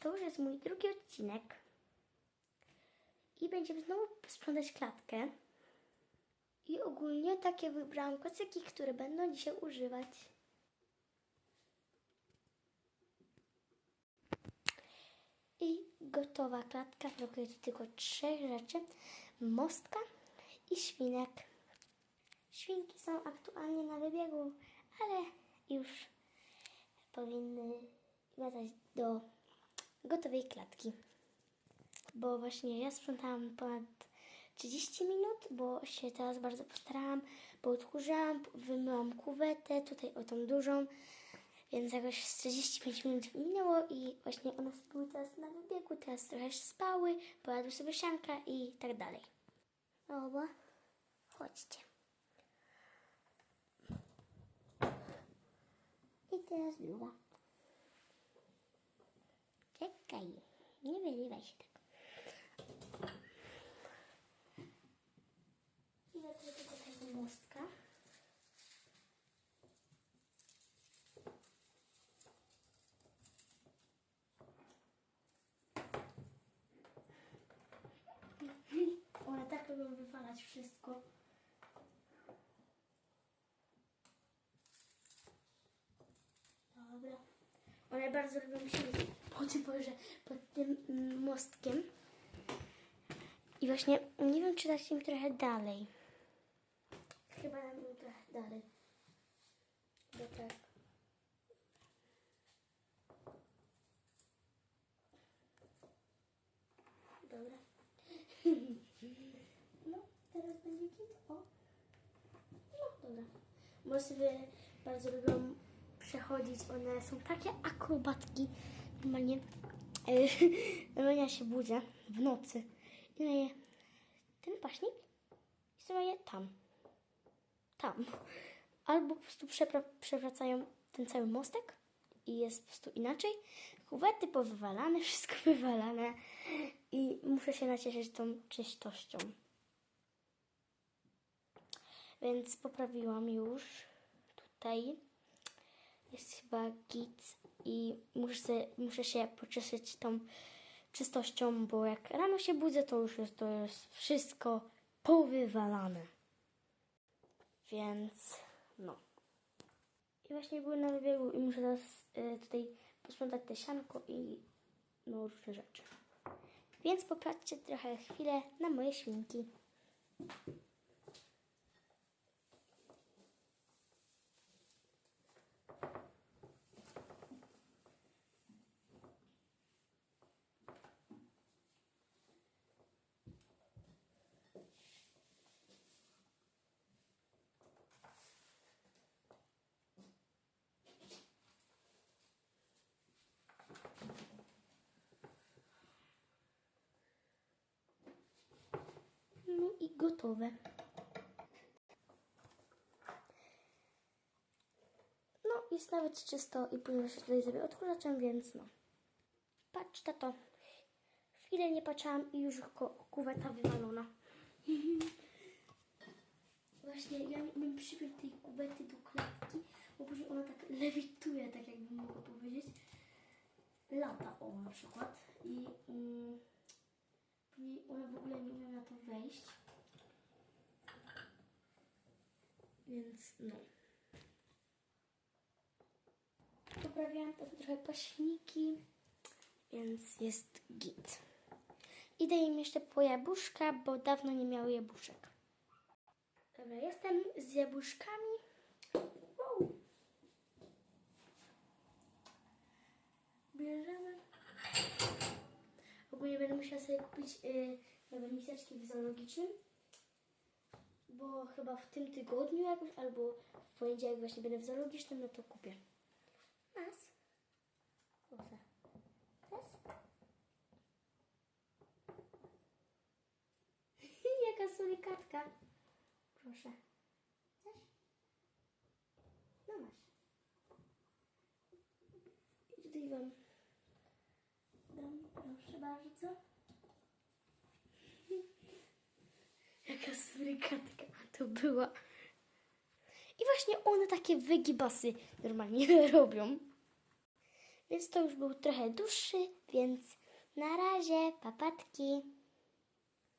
to już jest mój drugi odcinek. I będziemy znowu sprzątać klatkę. I ogólnie takie wybrałam kocyki, które będą dzisiaj używać. I gotowa klatka. Brakuje tu tylko trzech rzeczy. Mostka i świnek. Świnki są aktualnie na wybiegu, ale już powinny wracać do gotowej klatki. Bo właśnie ja sprzątałam ponad 30 minut, bo się teraz bardzo postarałam, bo wymyłam kuwetę, tutaj o tą dużą, więc jakoś z 45 minut minęło i właśnie one były teraz na wybiegu, teraz trochę spały, pojadły sobie sianka i tak dalej. Dobra, chodźcie. I teraz druga. Czekaj, nie wylewaj się tak. I do tego tego mostka. One tak lubią wywalać wszystko. Dobra. One bardzo lubią się tym, Boże, pod tym mm, mostkiem. I właśnie nie wiem, czy dać im trochę dalej. Chyba dam im trochę dalej. Bo tak. Dobra. No, teraz będzie git. O. No, dobra. Bo sobie bardzo lubią przechodzić. One są takie akrobatki. Normalnie e, ja się budzę w nocy i leję ten paśnik i sobie je tam. Tam. Albo po prostu przewracają ten cały mostek i jest po prostu inaczej. Kuwety powywalane, wszystko wywalane i muszę się nacieszyć tą czystością. Więc poprawiłam już tutaj. Jest chyba git i muszę, muszę się pocieszyć tą czystością, bo jak rano się budzę, to już jest to jest wszystko powywalane. Więc no. I właśnie były na wybiegu i muszę teraz y, tutaj posprzątać te sianko i no różne rzeczy. Więc popatrzcie trochę chwilę na moje świnki. No i gotowe. No, jest nawet czysto i później się tutaj zrobię odkurzaczem, więc no. Patrz, tato. Chwilę nie patrzyłam i już kuweta wywalona. Właśnie ja bym przypiął tej kuwety do klatki, bo później ona tak lewituje, tak jakbym mogła powiedzieć. Lata, o na przykład. I mm, później ona w ogóle nie umie na to wejść. Więc no. Poprawiałam tam trochę paśniki, więc jest git. Idę im jeszcze po jabłuszka, bo dawno nie miały jabłuszek. Dobra, jestem z jabłuszkami. Wow. Bierzemy. Ogólnie będę musiała sobie kupić yy, nowe miseczki w zoologicznym, bo chyba w tym tygodniu jakoś, albo w poniedziałek właśnie będę w zoologicznym, no to kupię. Nas. Proszę. Teraz? Jaka surikatka. Proszę. Chcesz? No masz. I tutaj wam dam, proszę bardzo. Jaka surykatka to była. I właśnie one takie wygibasy normalnie robią. Więc to już był trochę dłuższy, więc na razie, papatki.